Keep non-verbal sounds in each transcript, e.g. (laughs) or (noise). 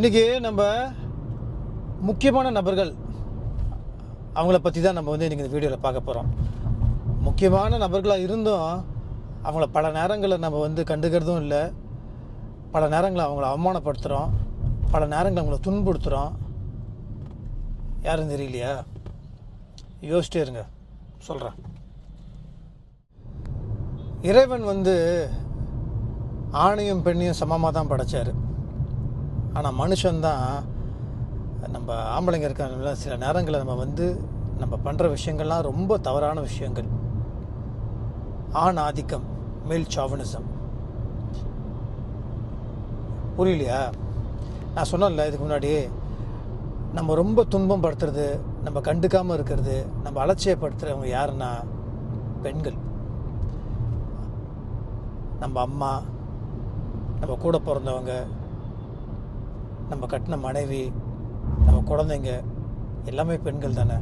இன்றைக்கி நம்ம முக்கியமான நபர்கள் அவங்கள பற்றி தான் நம்ம வந்து இன்றைக்கி இந்த வீடியோவில் பார்க்க போகிறோம் முக்கியமான நபர்களாக இருந்தும் அவங்கள பல நேரங்களில் நம்ம வந்து கண்டுக்கிறதும் இல்லை. பல நேரங்களில் அவங்கள அவமானப்படுத்துகிறோம் பல நேரங்களில் அவங்கள துன்புறுத்துகிறோம் யாரும் தெரியலையா? யோசிச்சிட்டே இருங்க. சொல்கிறேன் இறைவன் வந்து ஆணையும் பெண்ணையும் சமமாக தான் படைச்சார். ஆனால் மனுஷன்தான் நம்ம ஆம்பளைங்க இருக்காங்கல்ல சில நேரங்களில் நம்ம வந்து நம்ம பண்ணுற விஷயங்கள்லாம் ரொம்ப தவறான விஷயங்கள். ஆண் ஆதிக்கம் மேல் சாவனிசம் புரியலையா? நான் சொன்னேன்ல இதுக்கு முன்னாடி. நம்ம ரொம்ப துன்பம் படுத்துறது நம்ம கண்டுக்காமல் இருக்கிறது நம்ம அலட்சியப்படுத்துகிறவங்க யாருன்னா பெண்கள். நம்ம அம்மா நம்ம கூட பிறந்தவங்க நம்ம கட்டின மனைவி நம்ம குழந்தைங்க எல்லாமே பெண்கள் தானே?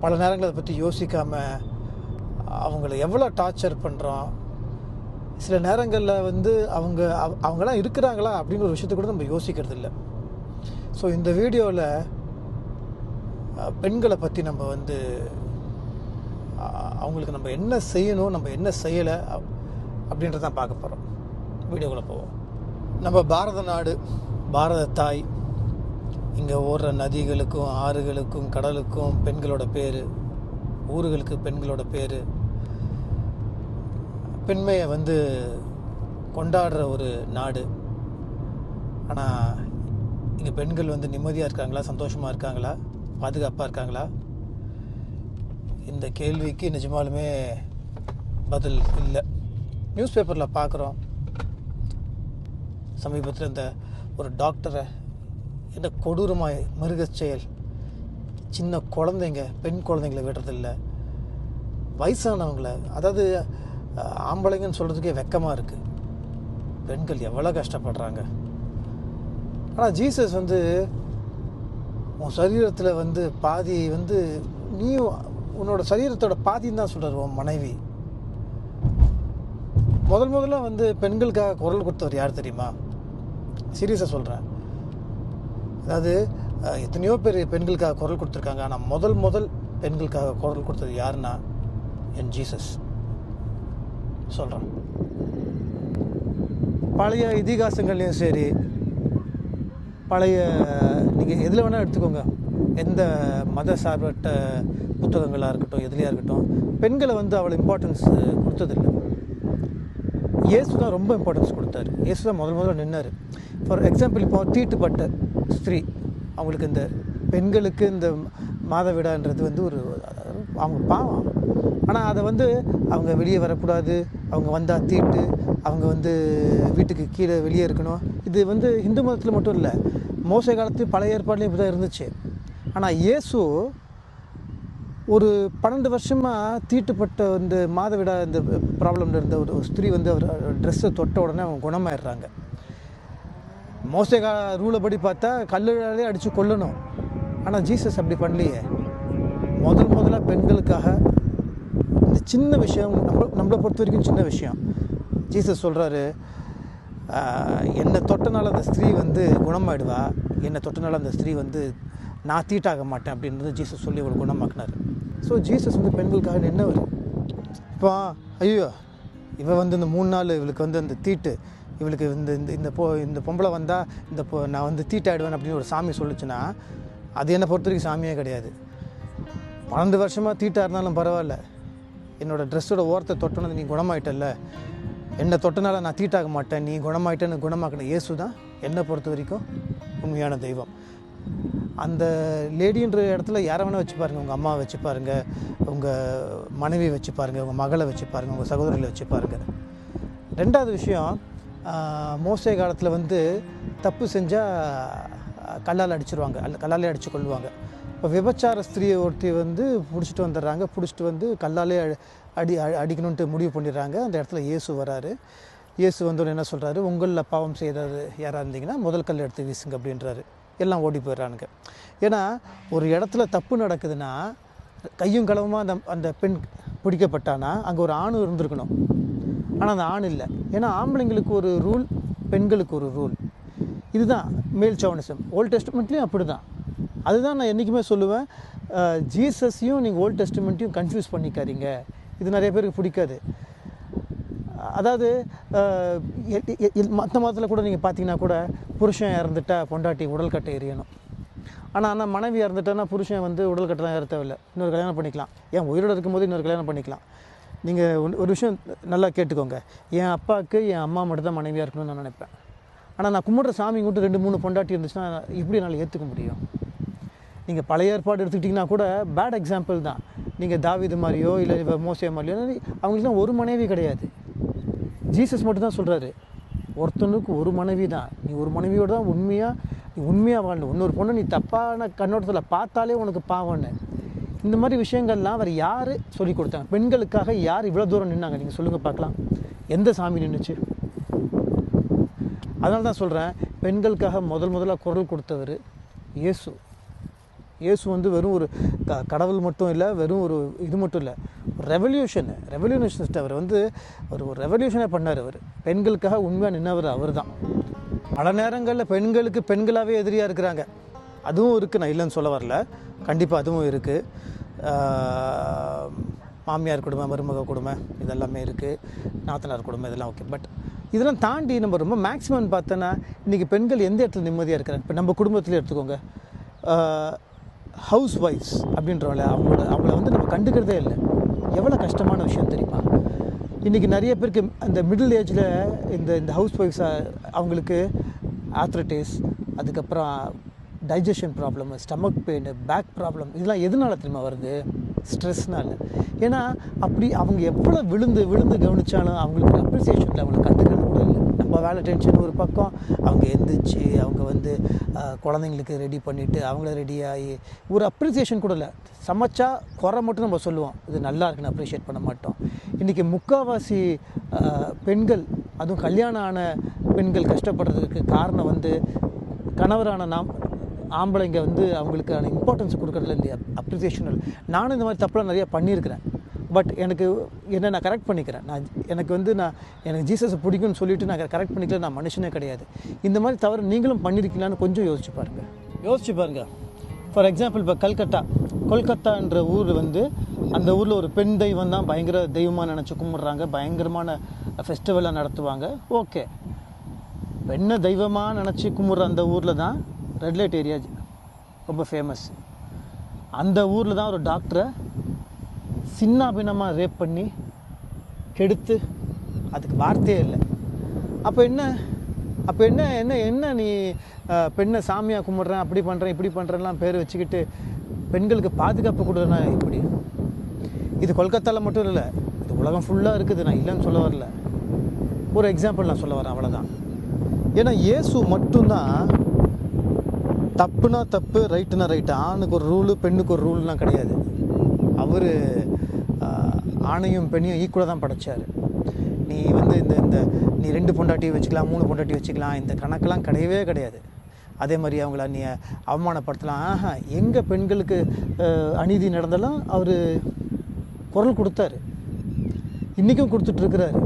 பல நேரங்கள் அதை பற்றி யோசிக்காமல் அவங்கள எவ்வளோ டார்ச்சர் பண்ணுறோம் சில நேரங்களில் வந்து அவங்க அவ- அவங்களாம் இருக்கிறாங்களா அப்படின்னு ஒரு விஷயத்தை கூட நம்ம யோசிக்கிறது இல்லை. ஸோ இந்த வீடியோவில் பெண்களை பற்றி நம்ம வந்து அவங்களுக்கு நம்ம என்ன செய்யணும் நம்ம என்ன செய்யலை அப்படின்றதான் பார்க்க போகிறோம் வீடியோக்குள்ளே போவோம். நம்ம பாரத நாடு பாரத தாய் இங்கே ஓடுற நதிகளுக்கும் ஆறுகளுக்கும் கடலுக்கும் பெண்களோட பேர் ஊர்களுக்கு பெண்களோட பேர். பெண்மையை வந்து கொண்டாடுற ஒரு நாடு. ஆனால் இங்கே பெண்கள் வந்து நிம்மதியாக இருக்காங்களா? சந்தோஷமாக இருக்காங்களா? பாதுகாப்பாக இருக்காங்களா? இந்த கேள்விக்கு நிஜமாலுமே பதில் இல்லை. நியூஸ் பேப்பரில் பார்க்குறோம் சமீபத்தில் இந்த ஒரு டாக்டரை என்ன கொடூரமாக மிருகச் செயல் சின்ன குழந்தைங்க பெண் குழந்தைங்கள விடுறதில்ல. வயசானவங்கள அதாவது ஆம்பளைங்கன்னு சொல்கிறதுக்கே வெக்கமாக இருக்குது பெண்கள் எவ்வளோ கஷ்டப்படுறாங்க. ஆனால் ஜீசஸ் வந்து உன் சரீரத்தில் வந்து பாதி வந்து நீயும் உன்னோட சரீரத்தோட பாதின்னு தான் சொல்கிறார் உன் மனைவி. முதல் முதல்ல வந்து பெண்களுக்காக குரல் கொடுத்தவர் யார் தெரியுமா? சீரியஸாக சொல்கிறேன் அதாவது எத்தனையோ பேர் பெண்களுக்காக குரல் கொடுத்துருக்காங்க. ஆனால் முதல் முதல் பெண்களுக்காக குரல் கொடுத்தது யாருன்னா என் ஜீசஸ். சொல்கிறேன் பழைய இதிகாசங்கள்லையும் சரி பழைய நீங்கள் எதில் வேணால் எடுத்துக்கோங்க. எந்த மத சார்பற்ற புத்தகங்களாக இருக்கட்டும் எதுலையாக இருக்கட்டும் பெண்களை வந்து அவ்வளோ இம்பார்ட்டன்ஸ் கொடுத்ததில்லை. இயேசு தான் ரொம்ப இம்பார்ட்டன்ஸ் கொடுத்தாரு. இயேசு தான் முதல் முதல்ல நின்னார். ஃபார் எக்ஸாம்பிள் இப்போ தீட்டுப்பட்ட ஸ்திரீ அவங்களுக்கு இந்த பெண்களுக்கு இந்த மாதவிடான்றது வந்து ஒரு அவங்க பாவம். ஆனால் அதை வந்து அவங்க வெளியே வரக்கூடாது அவங்க வந்தால் தீட்டு அவங்க வந்து வீட்டுக்கு கீழே வெளியே இருக்கணும். இது வந்து இந்து மதத்தில் மட்டும் இல்லை மோச காலத்து பழைய ஏற்பாடுலேயும் இப்படி தான் இருந்துச்சு. ஆனால் இயேசு ஒரு பன்னெண்டு வருஷமாக தீட்டுப்பட்ட இந்த மாதவிடா இந்த ப்ராப்ளம்ல இருந்த ஒரு ஸ்திரீ வந்து அவர் ட்ரெஸ்ஸை தொட்ட உடனே அவங்க குணமாயிடுறாங்க. மோசகா ரூலை படி பார்த்தா கல்லுழாலே அடித்து கொல்லணும். ஆனால் ஜீசஸ் அப்படி பண்ணலையே. முதல் முதல்ல பெண்களுக்காக இந்த சின்ன விஷயம் நம்ம நம்மளை பொறுத்த வரைக்கும் சின்ன விஷயம். ஜீசஸ் சொல்கிறாரு என்னை தொட்டனால அந்த ஸ்திரீ வந்து குணமாயிடுவா. என்னை தொட்டனால அந்த ஸ்திரீ வந்து நான் தீட்டாக மாட்டேன் அப்படின்றது ஜீசஸ் சொல்லி அவளை குணமாக்குனார் ஸோ ஜீசஸ் வந்து பெண்களுக்காக நின்னவர். இப்போ ஐயோ இவள் வந்து இந்த மூணு நாள் இவளுக்கு வந்து அந்த தீட்டு இவளுக்கு இந்த இந்த இந்த பொ இந்த பொம்பளை வந்தால் இந்த பொ நான் வந்து தீட்டாயிடுவேன் அப்படின்னு ஒரு சாமி சொல்லுச்சுன்னா அது என்னை பொறுத்த வரைக்கும் சாமியே கிடையாது. பன்னெண்டு வருஷமாக தீட்டாக இருந்தாலும் பரவாயில்ல. என்னோடய ட்ரெஸ்ஸோட ஓரத்தை தொட்டனது நீ குணமாயிட்டல்ல. என்னை தொட்டனால நான் தீட்டாக மாட்டேன் நீ குணமாயிட்டேன்னு குணமாக்கின இயேசு தான் என்னை பொறுத்த வரைக்கும் உண்மையான தெய்வம். அந்த லேடின்ற இடத்துல யாரை வேணால் வச்சு பாருங்கள் உங்கள் அம்மாவை வச்சு பாருங்கள் உங்கள் மனைவி வச்சு பாருங்கள் உங்கள் மகளை வச்சு பாருங்கள் உங்கள் சகோதரிகளை வச்சு பாருங்கள் ரெண்டாவது விஷயம் மோசை காலத்தில் வந்து தப்பு செஞ்சால் கல்லால் அடிச்சிருவாங்க. அல்ல கல்லாலே அடித்து கொள்வாங்க இப்போ விபச்சார ஸ்திரீயை ஒருத்தி வந்து பிடிச்சிட்டு வந்துடுறாங்க. பிடிச்சிட்டு வந்து கல்லாலே அடி- அடிக்கணுன்ட்டு முடிவு பண்ணிடுறாங்க. அந்த இடத்துல இயேசு வராரு. இயேசு வந்தோன்னு என்ன சொல்கிறாரு உங்களில் பாவம் செய்கிறாரு யாராக இருந்தீங்கன்னா முதல் கல் எடுத்து வீசுங்க அப்படின்றாரு. எல்லாம் ஓடி போயிடுறானுங்க. ஏன்னா ஒரு இடத்துல தப்பு நடக்குதுன்னா கையும் களவுமாக அந்த அந்த பெண் பிடிக்கப்பட்டானா அங்கே ஒரு ஆண் இருந்திருக்கணும். ஆனால் அந்த ஆண் இல்லை. ஏன்னா ஆம்பளைங்களுக்கு ஒரு ரூல் பெண்களுக்கு ஒரு ரூல். இதுதான் மேல் சவனிசம் ஓல்ட் டெஸ்ட்மெண்ட்லேயும் அப்படி தான் அதுதான் நான் என்றைக்குமே சொல்லுவேன். ஜீசஸையும் நீங்கள் ஓல்ட் டெஸ்ட்மெண்ட்டையும் கன்ஃபியூஸ் பண்ணிக்காதீங்க. இது நிறைய பேருக்கு பிடிக்காது. அதாவது மற்ற மதத்தில் கூட நீங்கள் பார்த்தீங்கன்னா கூட புருஷன் இறந்துட்டா பொண்டாட்டி உடல் கட்டை எரியணும். ஆனால் ஆனால் மனைவி இறந்துட்டேன்னா புருஷன் வந்து உடல் கட்டெல்லாம் ஏற தேவையில்லை. இன்னொரு கல்யாணம் பண்ணிக்கலாம். ஏன் உயிரோடு இருக்கும்போது இன்னொரு கல்யாணம் பண்ணிக்கலாம். நீங்கள் ஒரு விஷயம் நல்லா கேட்டுக்கோங்க. என் அப்பாவுக்கு என் அம்மா மட்டும் தான் மனைவியாக இருக்கணும்னு நான் நினைப்பேன். ஆனால் நான் கும்பிட்ற சாமி கும்பிட்டு ரெண்டு மூணு பொண்டாட்டி இருந்துச்சுன்னா எப்படி என்னால் ஏற்றுக்க முடியும்? நீங்கள் பழைய ஏற்பாடு எடுத்துக்கிட்டிங்கன்னா கூட பேட் எக்ஸாம்பிள் தான். நீங்கள் தாவிது மாதிரியோ இல்லை இவ மாதிரியோ அவங்களுக்குலாம் ஒரு மனைவி கிடையாது. ஜீசஸ் மட்டும்தான் சொல்கிறாரு ஒருத்தனுக்கு ஒரு மனைவி தான். நீ ஒரு மனைவியோடு தான் உண்மையாக நீ உண்மையாக வாழணும் இன்னொரு பொண்ணு நீ தப்பான கண்ணோட்டத்தில் பார்த்தாலே உனக்கு பாவன்னு இந்த மாதிரி விஷயங்கள்லாம் அவர் யார் சொல்லி கொடுத்தாங்க? பெண்களுக்காக யார் இவ்வளோ தூரம் நின்னாங்க? நீங்கள் சொல்லுங்கள் பார்க்கலாம். எந்த சாமி நின்றுச்சு அதனால தான் சொல்கிறேன் பெண்களுக்காக முதல் முதலாக குரல் கொடுத்தவர் இயேசு. இயேசு வந்து வெறும் ஒரு க கடவுள் மட்டும் இல்லை வெறும் ஒரு இது மட்டும் இல்லை ஒரு ரெவல்யூஷன் ரெவல்யூஷனிஸ்ட் அவர் வந்து ஒரு ஒரு ரெவல்யூஷனை பண்ணார் அவர். பெண்களுக்காக உண்மையாக நின்றவர் அவர் தான் பல நேரங்களில் பெண்களுக்கு பெண்களாகவே எதிரியாக இருக்கிறாங்க. அதுவும் இருக்குது நான் இல்லைன்னு சொல்ல வரல. கண்டிப்பாக அதுவும் இருக்குது மாமியார் குடும்பம் மருமக குடும்பம் இதெல்லாமே இருக்குது நாத்தனார் குடும்பம் இதெல்லாம் ஓகே பட் இதெல்லாம் தாண்டி நம்ம ரொம்ப மேக்ஸிமம் பார்த்தோன்னா இன்றைக்கி பெண்கள் எந்த இடத்துல நிம்மதியாக இருக்கிறாங்க? இப்போ நம்ம குடும்பத்தில் எடுத்துக்கோங்க. ஹவுஸ் ஒய்ஃப்ஸ் அப்படின்றவங்கள அவங்களோட அவங்கள வந்து நம்ம கண்டுக்கிறதே இல்லை. எவ்வளோ கஷ்டமான விஷயம் தெரியுமா? இன்றைக்கி நிறைய பேருக்கு அந்த மிடில் ஏஜில் இந்த இந்த ஹவுஸ் ஒய்ஃப்ஸை அவங்களுக்கு ஆத்ரட்டிஸ் அதுக்கப்புறம் digestion problem stomach pain back problem இதெல்லாம் எதனால தெரியுமா வருது? ஸ்ட்ரெஸ்னால் ஏன்னா அப்படி அவங்க எவ்வளோ விழுந்து விழுந்து கவனித்தாலும் அவங்களுக்கு அப்ரிசியேஷனில் அவங்களை கண்டுக்கிறது கூட இல்லை. நம்ம வேலை டென்ஷன் ஒரு பக்கம். அவங்க எந்திரிச்சு அவங்க வந்து குழந்தைங்களுக்கு ரெடி பண்ணிவிட்டு அவங்கள ரெடி ஆகி ஒரு அப்ரிசியேஷன் கூட இல்லை. சமைச்சா குறை மட்டும் நம்ம சொல்லுவோம். இது நல்லா இருக்குன்னு அப்ரிஷியேட் பண்ண மாட்டோம். இன்றைக்கி முக்கால்வாசி பெண்கள் அதுவும் கல்யாணம் ஆன பெண்கள் கஷ்டப்படுறதுக்கு காரணம் வந்து கணவரான நாம் ஆம்பளைங்க வந்து அவங்களுக்கான இம்பார்ட்டன்ஸ் கொடுக்குறதுல இந்த அப்ரிசியேஷன் இல்லை நானும் இந்த மாதிரி தப்பெல்லாம் நிறையா பண்ணியிருக்கிறேன். பட் எனக்கு என்ன நான் கரெக்ட் பண்ணிக்கிறேன். நான் எனக்கு வந்து நான் எனக்கு ஜீசஸை பிடிக்கும்னு சொல்லிவிட்டு நான் கரெக்ட் பண்ணிக்கல நான் மனுஷனே கிடையாது. இந்த மாதிரி தவிர நீங்களும் பண்ணியிருக்கீங்களான்னு கொஞ்சம் யோசிச்சு பாருங்கள் யோசிச்சு பாருங்கள் ஃபார் எக்ஸாம்பிள் இப்போ கல்கத்தா. கொல்கத்தான்ற ஊர் வந்து அந்த ஊரில் ஒரு பெண் தெய்வம் தான் பயங்கர தெய்வமாக நினச்சி கும்பிட்றாங்க. பயங்கரமான ஃபெஸ்டிவலாக நடத்துவாங்க. ஓகே பெண்ணை தெய்வமாக நினச்சி கும்பிட்ற அந்த ஊரில் தான் ரெட் லைட் ஏரியா ரொம்ப ஃபேமஸ் அந்த ஊரில் தான் ஒரு டாக்டரை சின்னாபின்னமாக ரேப் பண்ணி கெடுத்து அதுக்கு வார்த்தையே இல்லை. அப்போ என்ன? அப்போ என்ன என்ன என்ன நீ பெண்ணை சாமியாக கும்பிட்றேன் அப்படி பண்ணுறேன் இப்படி பண்ணுறேன்லாம் பேர் வச்சுக்கிட்டு பெண்களுக்கு பாதுகாப்பு கொடுறேன்னா இப்படி இது கொல்கத்தாவில் மட்டும் இல்லை இது உலகம் ஃபுல்லாக இருக்குது நான் இல்லைன்னு சொல்ல வரல. ஒரு எக்ஸாம்பிள் நான் சொல்ல வரேன் அவ்வளோதான் ஏன்னா இயேசு மட்டும்தான் தப்புனா தப்பு ரைட்டுனா ரைட்டு ஆணுக்கு ஒரு ரூலு பெண்ணுக்கு ஒரு ரூல்லாம் கிடையாது. அவர் ஆணையும் பெண்ணையும் ஈக்குவலாக தான் படைச்சார். நீ வந்து இந்த இந்த நீ ரெண்டு பொண்டாட்டி வச்சுக்கலாம் மூணு பொண்டாட்டி வச்சுக்கலாம் இந்த கணக்கெல்லாம் கிடையவே கிடையாது. அதே மாதிரி அவங்கள நீ அவமானப்படுத்தலாம். ஆஹா எங்கே பெண்களுக்கு அநீதி நடந்தாலும் அவர் குரல் கொடுத்தாரு. இன்றைக்கும் கொடுத்துட்ருக்கிறாரு.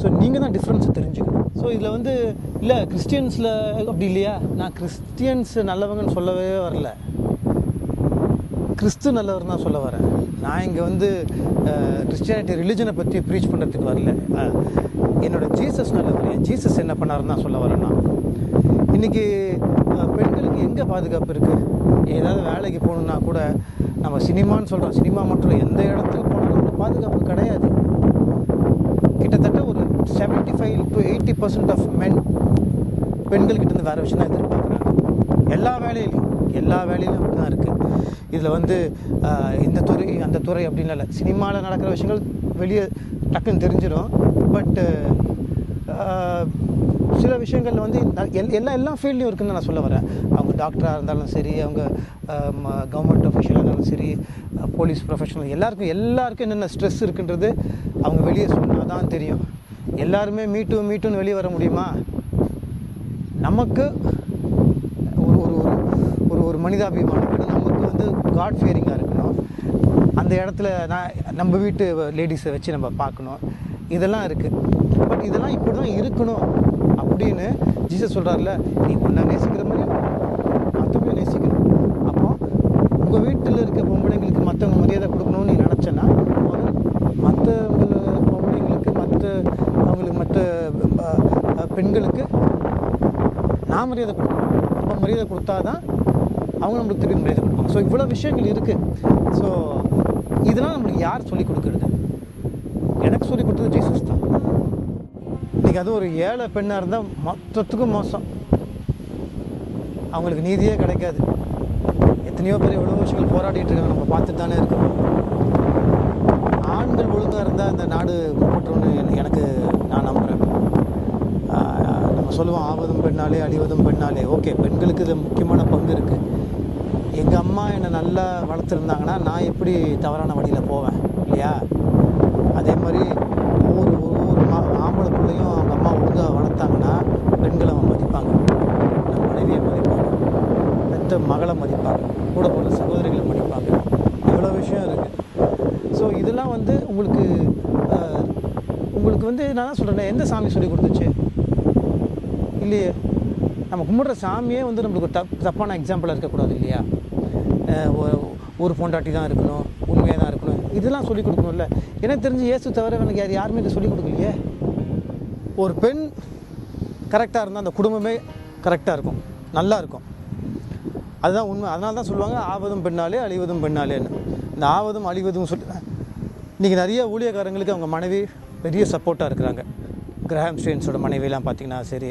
ஸோ நீங்கள் தான் டிஃப்ரென்ஸை தெரிஞ்சுக்கணும். ஸோ இதில் வந்து இல்லை கிறிஸ்டியன்ஸில் அப்படி இல்லையா? நான் கிறிஸ்டியன்ஸ் நல்லவங்கன்னு சொல்லவே வரல. கிறிஸ்து நல்லவர் தான் சொல்ல வரேன். நான் இங்கே வந்து கிறிஸ்டியானிட்டி ரிலிஜனை பற்றி ப்ரீச் பண்ணுறதுக்கு வரல. என்னோடய என்னோட ஜீசஸ் நல்லவர் என் ஜீசஸ் என்ன பண்ணாருன்னு தான் சொல்ல வரேன் நான். இன்றைக்கி பெண்களுக்கு எங்கே பாதுகாப்பு இருக்குது ஏதாவது வேலைக்கு போகணுன்னா கூட நம்ம சினிமான்னு சொல்கிறோம் சினிமா மட்டும் எந்த இடத்துக்கு போனாலும் நம்ம பாதுகாப்பு கிடையாது. கிட்டத்தட்ட ஒரு 75 five to eighty percent of men பெண்கள்கிட்ட இருந்து வேறு விஷயம் தான் எதிர்பார்க்குறாங்க. எல்லா வேலையிலையும் எல்லா வேலையிலும் அப்படி தான் இருக்குது இதில் வந்து இந்த துறை அந்த துறை அப்படின்னு இல்லை. சினிமாவில் நடக்கிற விஷயங்கள் வெளியே டக்குன்னு தெரிஞ்சிடும். பட்டு சில விஷயங்கள் வந்து எல் எல்லா எல்லா ஃபீல்ட்லையும் இருக்குன்னு நான் சொல்ல வரேன். அவங்க டாக்டராக இருந்தாலும் சரி அவங்க கவர்மெண்ட் அஃபிஷியலாக இருந்தாலும் சரி போலீஸ் ப்ரொஃபஷனல் எல்லாருக்கும் எல்லாருக்கும் என்னென்ன ஸ்ட்ரெஸ் இருக்குன்றது அவங்க வெளியே சொன்னால் தான் தெரியும். எல்லாருமே மீட்டு மீட்டுன்னு வெளியே வர முடியுமா? நமக்கு ஒரு ஒரு மனிதாபிமானம். வேணும் நமக்கு வந்து காட் ஃபியரிங்காக இருக்கணும். அந்த இடத்துல நான் நம்ம வீட்டு லேடிஸை வச்சு நம்ம பார்க்கணும். இதெல்லாம் இருக்குது பட் இதெல்லாம் இப்படி தான் இருக்கணும் அப்படின்னு ஜீசஸ் சொல்கிறார்ல நீ ஒன்றா நேசிக்கிற மாதிரி மற்றவங்க நேசிக்கணும். அப்போ உங்கள் வீட்டில் இருக்க பொம்பளைங்களுக்கு மற்றவங்க மரியாதை கொடுக்கணும்னு நீ நினச்சேன்னா முதல் மற்றவங்க பொம்பளைங்களுக்கு மற்ற அவங்களுக்கு மற்ற பெண்களுக்கு நான் மரியாதை கொடுக்கணும். அப்போ மரியாதை கொடுத்தா தான் அவங்க நம்மளுக்கு திருப்பி மரியாதை கொடுப்பாங்க. ஸோ இவ்வளோ விஷயங்கள் இருக்குது ஸோ இதெல்லாம் நம்மளுக்கு யார் சொல்லிக் கொடுக்குறது? எனக்கு சொல்லிக் கொடுத்தது ஜீசஸ் தான். இன்றைக்கி அது ஒரு ஏழை பெண்ணாக இருந்தால் மொத்தத்துக்கும் மோசம். அவங்களுக்கு நீதியே கிடைக்காது. எத்தனையோ பேர் எவ்வளோ விஷயங்கள் போராடிட்டு இருக்காங்க. நம்ம பார்த்துட்டு தானே இருக்கோம். ஆண்கள் ஒழுங்காக இருந்தால் இந்த நாடு முற்பட்டுரும்னு எனக்கு நான் நம்புகிறேன் நம்ம சொல்லுவோம் ஆவதும் பெண்ணாலே அழிவதும் பெண்ணாலே. ஓகே பெண்களுக்கு இதில் முக்கியமான பங்கு இருக்குது எங்கள் அம்மா என்னை நல்லா வளர்த்துருந்தாங்கன்னா நான் எப்படி தவறான வழியில் போவேன் இல்லையா? அதே மாதிரி ஒவ்வொரு ஒவ்வொரு மா ஆம்பளை பிள்ளையும் அவங்க அம்மா ஒழுங்காக வளர்த்தாங்கன்னா பெண்களை அவன் மதிப்பாங்க. நம்ம மனைவியை மதிப்பாங்க. பெற்ற மகளை மதிப்பாங்க. கூட போகிற சகோதரிகளை மதிப்பாங்க. இவ்வளோ விஷயம் இருக்குது ஸோ இதெல்லாம் வந்து உங்களுக்கு உங்களுக்கு வந்து நான் தான் சொல்கிறேன் எந்த சாமி சொல்லி கொடுத்துச்சு? இல்லையே. நம்ம கும்பிட்ற சாமியே வந்து நம்மளுக்கு தப் தப்பான எக்ஸாம்பிளாக இருக்கக்கூடாது இல்லையா? ஒரு பொண்டாட்டி தான் இருக்கணும் உண்மையாக தான் இருக்கணும். இதெல்லாம் சொல்லிக் கொடுக்கணும்ல. எனக்கு தெரிஞ்சு இயேசு தவிர எனக்கு யார் யாருமே இதை சொல்லிக் கொடுக்கலையே. ஒரு பெண் கரெக்டாக இருந்தால் அந்த குடும்பமே கரெக்டாக இருக்கும் நல்லா இருக்கும். அதுதான் உண்மை. அதனால தான் சொல்லுவாங்க ஆவதும் பெண்ணாலே அழிவதும் பெண்ணாலேன்னு. இந்த ஆவதும் அழிவதும் சொல்லி இன்றைக்கி நிறைய ஊழியக்காரங்களுக்கு அவங்க மனைவி பெரிய சப்போர்ட்டாக இருக்கிறாங்க. கிரஹாம் ஸ்டேன்ஸோட மனைவிலாம் பார்த்திங்கன்னா சரி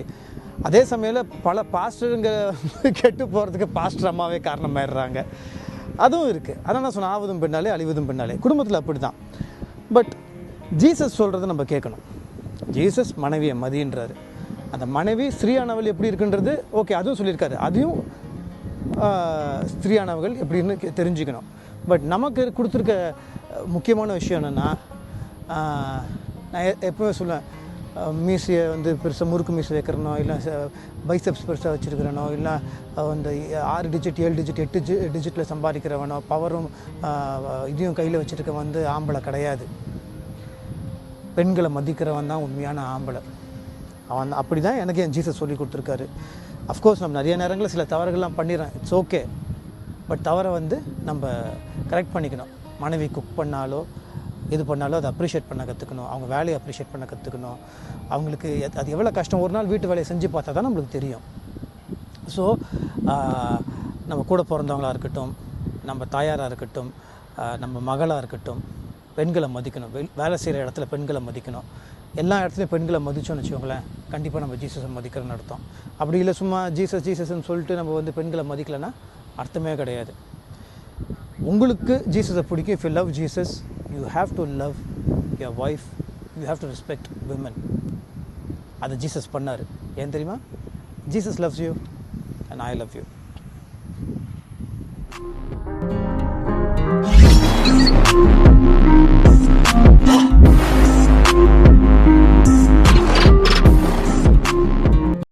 அதே சமயம் பல பாஸ்டருங்க (laughs) கெட்டு போகிறதுக்கு பாஸ்டர் அம்மாவே காரணமாயிடுறாங்க. அதுவும் இருக்குது அதான் நான் சொன்னேன் ஆவதும் பின்னாலே அழிவதும் பின்னாலே குடும்பத்தில் அப்படி தான் பட் ஜீசஸ் சொல்கிறத நம்ம கேட்கணும். ஜீசஸ் மனைவியை மதின்றாரு அந்த மனைவி ஸ்ரீயானவள் எப்படி இருக்குன்றது ஓகே அதுவும் சொல்லியிருக்காரு. அதையும் ஸ்திரியானவர்கள் ஸ்திரீயானவர்கள் எப்படின்னு கே- தெரிஞ்சுக்கணும். பட் நமக்கு கொடுத்துருக்க முக்கியமான விஷயம் என்னென்னா நான் எப்பவுமே சொல்லுவேன் மீசையை வந்து பெருசாக முறுக்கு மீசை வைக்கிறனோ இல்லை பைசப்ஸ் பெருசாக வச்சுருக்கிறனோ இல்லை அந்த ஆறு டிஜிட் ஏழு டிஜிட் எட்டு ஜி டிஜிட்டில் சம்பாதிக்கிறவனோ பவரும் இதையும் கையில் வச்சுருக்க வந்து ஆம்பளை கிடையாது. பெண்களை மதிக்கிறவன் தான் உண்மையான ஆம்பளை. அவன் அப்படி தான் எனக்கு என் ஜீசஸ் சொல்லி கொடுத்துருக்காரு. அஃப்கோர்ஸ் நம்ம நிறைய நேரங்களில் சில தவறுகள்லாம் பண்ணிடுறேன். இட்ஸ் ஓகே பட் தவறை வந்து நம்ம கரெக்ட் பண்ணிக்கணும். மனைவி குக் பண்ணாலோ இது பண்ணாலும் அதை அப்ரிஷியேட் பண்ண கற்றுக்கணும் அவங்க வேலையை அப்ரிஷியேட் பண்ண கற்றுக்கணும் அவங்களுக்கு அது எவ்வளோ கஷ்டம்? ஒரு நாள் வீட்டு வேலையை செஞ்சு பார்த்தா தான் நம்மளுக்கு தெரியும். ஸோ நம்ம கூட பிறந்தவங்களாக இருக்கட்டும் நம்ம தாயாராக இருக்கட்டும் நம்ம மகளாக இருக்கட்டும் பெண்களை மதிக்கணும். வெ- வேலை செய்கிற இடத்துல பெண்களை மதிக்கணும். எல்லா இடத்துலையும் பெண்களை மதித்தோம்னு வச்சுக்கோங்களேன் கண்டிப்பாக நம்ம ஜீசஸை மதிக்கிறோன்னு அர்த்தம். அப்படி இல்லை சும்மா ஜீசஸ் ஜீசஸ்ன்னு சொல்லிட்டு நம்ம வந்து பெண்களை மதிக்கலைன்னா அர்த்தமே கிடையாது. உங்களுக்கு ஜீசஸை பிடிக்கும். If you love Jesus you have to love your wife you have to respect women அதை ஜீசஸ் பண்ணார். ஏன் தெரியுமா? Jesus loves you and I love you Oh!